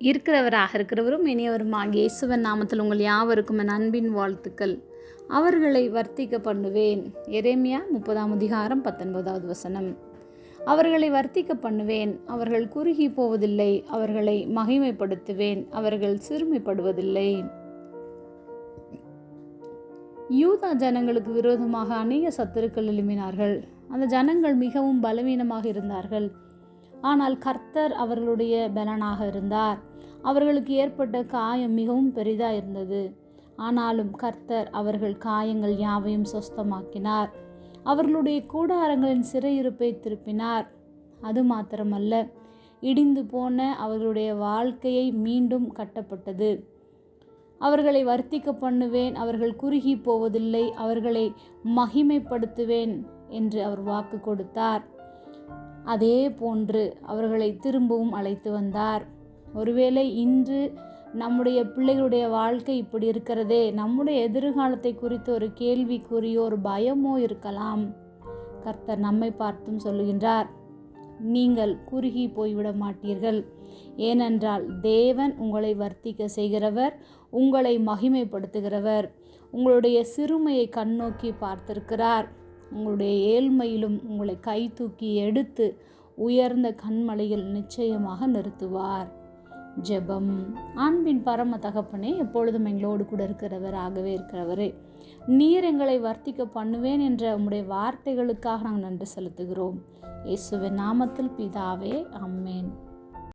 இருக்கிறவராக இருக்கிறவரும் இனியவருமாக. இயேசுவன் நாமத்தில் உங்கள் யாவருக்கும் என் அன்பின் வாழ்த்துக்கள். அவர்களை வர்த்திக்க பண்ணுவேன். எரேமியா முப்பதாம் அதிகாரம் பத்தொன்பதாவது வசனம். அவர்களை வர்த்திக்க பண்ணுவேன். அவர்கள் குறுகி போவதில்லை. அவர்களை மகிமைப்படுத்துவேன். அவர்கள் சிறுமைப்படுவதில்லை. யூதா ஜனங்களுக்கு விரோதமாக அநேக சத்துருக்கள் எழுப்பினார்கள் அந்த ஜனங்கள் மிகவும் பலவீனமாக இருந்தார்கள். ஆனால் கர்த்தர் அவர்களுடைய பலனாக இருந்தார். அவர்களுக்கு ஏற்பட்ட காயம் மிகவும் பெரிதாக இருந்தது. ஆனாலும் கர்த்தர் அவர்கள் காயங்கள் யாவையும் சொஸ்தமாக்கினார். அவர்களுடைய கூடாரங்களின் சிறையிருப்பை திருப்பினார். அது மாத்திரமல்ல இடிந்து போன அவர்களுடைய வாழ்க்கையை மீண்டும் கட்டப்பட்டது. அவர்களை வர்த்திக்க பண்ணுவேன் அவர்கள் குறுகி போவதில்லை அவர்களை மகிமைப்படுத்துவேன் என்று அவர் வாக்கு கொடுத்தார். அதே போன்று அவர்களை திரும்பவும் அழைத்து வந்தார். ஒருவேளை இன்று நம்முடைய பிள்ளைகளுடைய வாழ்க்கை இப்படி இருக்கிறதே நம்முடைய எதிர்காலத்தை குறித்து ஒரு கேள்விக்குறியோ ஒரு பயமோ இருக்கலாம். கர்த்தர் நம்மை பார்த்தும் சொல்லுகின்றார் நீங்கள் குறுகி போய்விட மாட்டீர்கள். ஏனென்றால் தேவன் உங்களை வர்த்திக்க செய்கிறவர் உங்களை மகிமைப்படுத்துகிறவர். உங்களுடைய சிறுமையை கண்ணோக்கி பார்த்திருக்கிறார். உங்களுடைய ஏழ்மையிலும் உங்களை கை தூக்கி எடுத்து உயர்ந்த கண்மலையில் நிச்சயமாக நிறுத்துவார். ஜெபம். அன்பின் பரம தகப்பனே எப்பொழுதும் எங்களோடு கூட இருக்கிறவராகவே இருக்கிறவரே நீர் எங்களை வர்த்திக்க பண்ணுவேன் என்ற உம்முடைய வார்த்தைகளுக்காக நாங்கள் நன்றி செலுத்துகிறோம். இயேசுவின் நாமத்தில் பிதாவே அம்மேன்